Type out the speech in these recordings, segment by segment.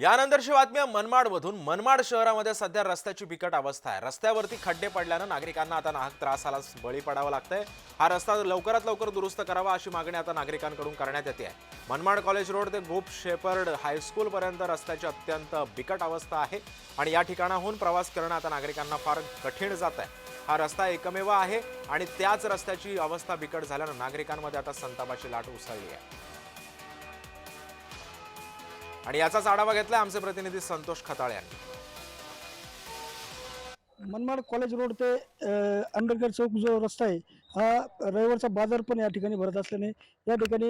यानंतरची बातमी मनमाडमधून. मनमाड शहरामध्ये सध्या रस्त्याची बिकट अवस्था आहे. रस्त्यावरती खड्डे पडल्यानं नागरिकांना आता नाहक त्रासाला बळी पडावं लागतंय. हा रस्ता लवकरात लवकर दुरुस्त करावा अशी मागणी आता नागरिकांकडून करण्यात येते आहे. मनमाड कॉलेज रोड ते गोप शेपर्ड हायस्कूल पर्यंत रस्त्याची अत्यंत बिकट अवस्था आहे आणि या ठिकाणाहून प्रवास करणं आता नागरिकांना फार कठीण जात आहे हा रस्ता एकमेव आहे आणि त्याच रस्त्याची अवस्था बिकट झाल्यानं नागरिकांमध्ये आता संतापाची लाट उसळली आहे. आणि याचाच आढावा घेतलाय आमचे प्रतिनिधी संतोष खताळे यांनी. मनमाड कॉलेज रोड ते अ, चौक जो रस्ता आहे हा रविवारचा बाजार पण या ठिकाणी भरत असल्याने या ठिकाणी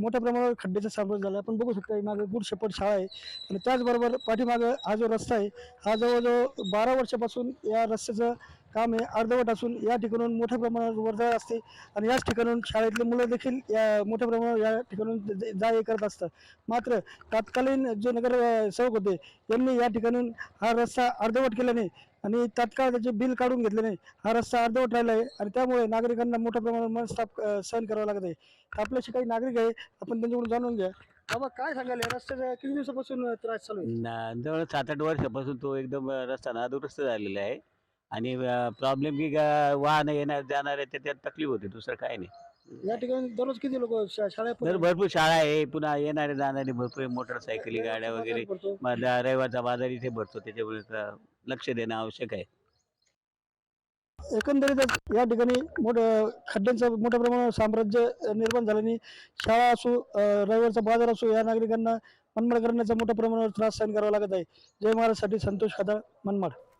मोठ्या प्रमाणावर खड्ड्याचा सामना झाला. आपण बघू शकता मागे गुड शेपट शाळा आहे. आणि त्याचबरोबर पाठीमागं हा जो रस्ता आहे हा जवळजवळ बारा वर्षापासून या रस्त्याचं काम आहे अर्धवट असून या ठिकाणून मोठ्या प्रमाणावर वर्दळ असते आणि याच ठिकाणून शाळेतले मुलं देखील या मोठ्या प्रमाणावर या ठिकाणून जा ये करत असतात. मात्र तत्कालीन जे नगर सेवक होते यांनी या ठिकाणून हा रस्ता अर्धवट केल्याने आणि तात्काळ त्याचे बिल काढून घेतले नाही. हा रस्ता अर्धवट राहिला आहे आणि त्यामुळे नागरिकांना मोठ्या प्रमाणात मनस्ताप सहन करावा लागत आहे. आपल्याशी काही नागरिक आहे आपण त्यांच्याकडून जाणून घ्या. बाबा काय सांगाल? रस्त्याचा किती दिवसापासून त्रास चालू आहे? जवळ सात आठ वर्षापासून तो एकदम रस्ता नादुरुस्त झालेला आहे. आणि प्रॉब्लेम की वाहन येणार जाणार आहे त्याच्यात तकलीफ होते दुसरं काही नाही. या ठिकाणी दररोज किती लोक तर भरपूर शाळा आहे पुन्हा येणारे जाणारे भरपूर मोटरसायकली गाड्या वगैरे. रविवारचा बाजार इथे भरतो त्याच्यामुळे लक्ष देणं आवश्यक आहे. एकंदरीतच या ठिकाणी मोठ खड्ड्यांचं मोठ्या प्रमाणावर साम्राज्य निर्माण झाल्याने शाळा असो रविवारचा बाजार असो या नागरिकांना मनमाड करण्याचा मोठ्या प्रमाणावर त्रास सहन करावा लागत आहे. जय महाराजसाठी संतोष खताळ मनमाड.